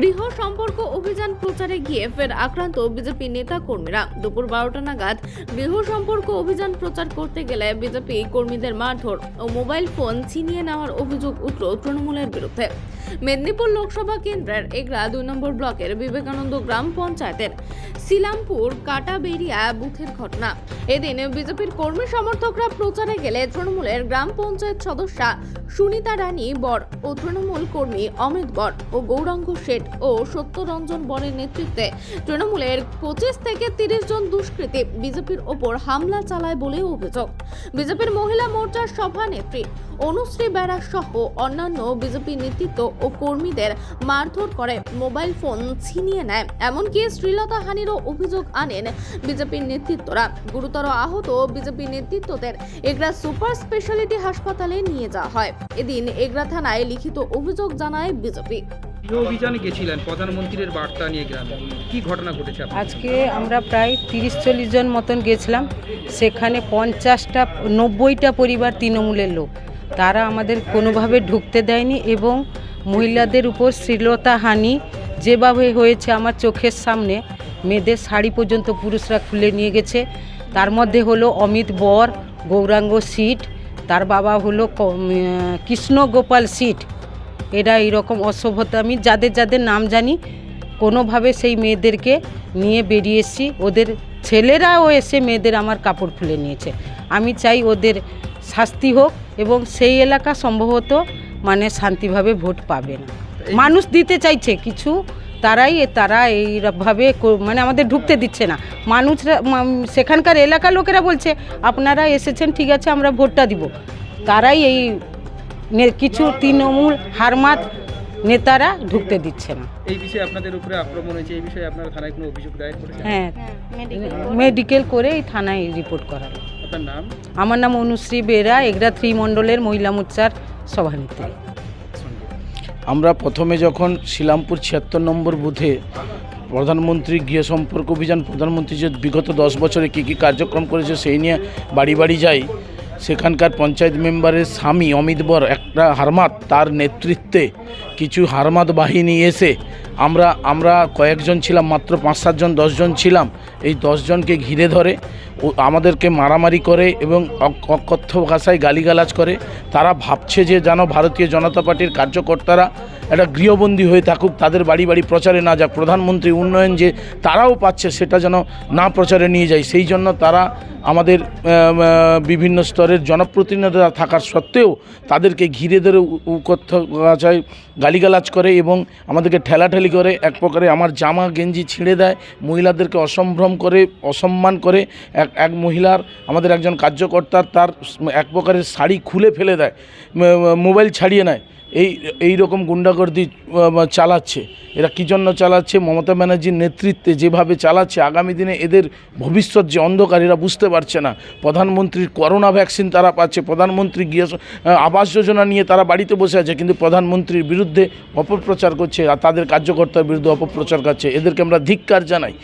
গৃহ সম্পর্ক অভিযান প্রচারে গিয়ে ফের আক্রান্ত বিজেপি নেতা কর্মীরা দুপুর বারোটা নাগাদ গৃহ সম্পর্ক অভিযান প্রচার করতে গেলে বিজেপি কর্মীদের মারধর ও মোবাইল ফোন ছিনিয়ে নেওয়ার অভিযোগ উঠল তৃণমূলের বিরুদ্ধে। মেদিনীপুর লোকসভা কেন্দ্রের এগরা দুই নম্বর ব্লকের বিবেকানন্দ গ্রাম পঞ্চায়েতের সিলামপুর কাটাবেরিয়া বুথের ঘটনা। এদিন বিজেপির কর্মী সমর্থকরা প্রচারে গেলে তৃণমূলের গ্রাম পঞ্চায়েত সদস্যা সুনিতা রানী বর ও তৃণমূল কর্মী অমিত বর ও গৌরাঙ্গ শেঠ ও সত্যরঞ্জন বরের নেতৃত্বে তৃণমূলের পঁচিশ থেকে তিরিশ জন দুষ্কৃতী বিজেপির ওপর হামলা চালায় বলে অভিযোগ। বিজেপির মহিলা মোর্চার সভানেত্রী অনুশ্রী বেরা সহ অন্যান্য বিজেপি নেতৃত্ব ও কর্মীদের মারধর করে মোবাইল ফোন ছিনিয়ে নেয়। এমনকি শ্রীলতা হানিরও অভিযোগ আনেন বিজেপির নেতৃত্বরা। গুরুতর আহত বিজেপি নেতৃত্বদের এগরা সুপার স্পেশালিটি হাসপাতালে নিয়ে যাওয়া হয়। এদিন এগরা থানায় লিখিত অভিযোগ জানায় বিজেপি। অভিযানে গেছিলেন? প্রধানমন্ত্রীর বার্তা নিয়ে গ্রামে। কি ঘটনা ঘটেছে আজকে আমরা প্রায় তিরিশ চল্লিশ জন মতন গেছিলাম। সেখানে পঞ্চাশটা নব্বইটা পরিবার তৃণমূলের লোক। তারা আমাদের কোনোভাবে ঢুকতে দেয়নি এবং মহিলাদের উপর শ্লীলতা, হানি যেভাবে হয়েছে আমার চোখের সামনে, মেয়েদের শাড়ি পর্যন্ত পুরুষরা খুলে নিয়ে গেছে। তার মধ্যে হলো অমিত বর, গৌরাঙ্গ সিট, তার বাবা হলো কৃষ্ণ গোপাল সিট। এরা এইরকম অসভ্যতা, আমি যাদের যাদের নাম জানি, কোনোভাবে সেই মেয়েদেরকে নিয়ে বেরিয়ে এসেছি। ওদের ছেলেরাও এসে মেয়েদের আমার কাপড় খুলে নিয়েছে। আমি চাই ওদের শাস্তি হোক এবং সেই এলাকা সম্ভবত মানে শান্তিভাবে ভোট পাবে না। মানুষ দিতে চাইছে কিছু তারাই তারা এইভাবে মানে আমাদের ঢুকতে দিচ্ছে না। মানুষরা সেখানকার এলাকার লোকেরা বলছে আপনারা এসেছেন ঠিক আছে আমরা ভোটটা দিব। তারাই এই কিছু তৃণমূল হারমাত নেতারা ঢুকতে দিচ্ছে না। এই বিষয়ে আপনাদের উপরে আক্রমণ হয়েছে এই বিষয়ে আপনারা থানায় কোনো অভিযোগ দায়ের করেছেন? হ্যাঁ মেডিকেল করে এই থানায় রিপোর্ট করালো। আপনার নাম? আমার নাম অনুশ্রী বেরা এগরা থ্রি মণ্ডলের মহিলা মোর্চার সভানেত্রী। আমরা প্রথমে যখন শিলামপুর ছিয়াত্তর নম্বর বুথে প্রধানমন্ত্রী গৃহ সম্পর্ক অভিযান, প্রধানমন্ত্রী যে বিগত দশ বছরে কী কী কার্যক্রম করেছে সেই নিয়ে বাড়ি বাড়ি যাই, সেখানকার পঞ্চায়েত মেম্বারের স্বামী অমিত বর একটা হারমাত, তার নেতৃত্বে কিছু হারমাত বাহিনী এসে আমরা আমরা কয়েকজন ছিলাম, মাত্র পাঁচ, সাতজন, দশজন ছিলাম। এই দশজনকে ঘিরে ধরে ও আমাদেরকে মারামারি করে এবং অকথ্য ভাষায় গালিগালাজ করে। তারা ভাবছে যে যেন ভারতীয় জনতা পার্টির কার্যকর্তারা একটা গৃহবন্দী হয়ে থাকুক, তাদের বাড়ি বাড়ি প্রচারে না যাক। প্রধানমন্ত্রী উন্নয়ন যে তারাও পাচ্ছে, সেটা যেন না প্রচারে নিয়ে যায়। সেই জন্য তারা আমাদের বিভিন্ন স্তরের জনপ্রতিনিধিরা থাকার সত্ত্বেও তাদেরকে ঘিরে ধরে উকথ্য ভাষায় গালিগালাজ করে এবং আমাদেরকে ঠেলাঠেলি করে এক প্রকারে আমার জামা গেঞ্জি ছিঁড়ে দেয়, মহিলাদেরকে অসম্ভ্রম করে, অসম্মান করে। এক এক মহিলার, আমাদের একজন কার্যকর্তার তার এক প্রকারের শাড়ি খুলে ফেলে দেয় মোবাইল ছাড়িয়ে নেয়। এই এই রকম গুন্ডাগর্দি চালাচ্ছে। এরা কী জন্য চালাচ্ছে? মমতা ব্যানার্জির নেতৃত্বে যেভাবে চালাচ্ছে, আগামী দিনে এদের ভবিষ্যৎ যে অন্ধকার, এরা বুঝতে পারছে না। প্রধানমন্ত্রীর করোনা ভ্যাকসিন তারা পাচ্ছে, প্রধানমন্ত্রী গৃহ আবাস যোজনা নিয়ে তারা বাড়িতে বসে আছে, কিন্তু প্রধানমন্ত্রীর বিরুদ্ধে অপপ্রচার করছে, আর তাদের কার্যকর্তার বিরুদ্ধে অপপ্রচার করছে। এদেরকে আমরা ধিক্কার জানাই।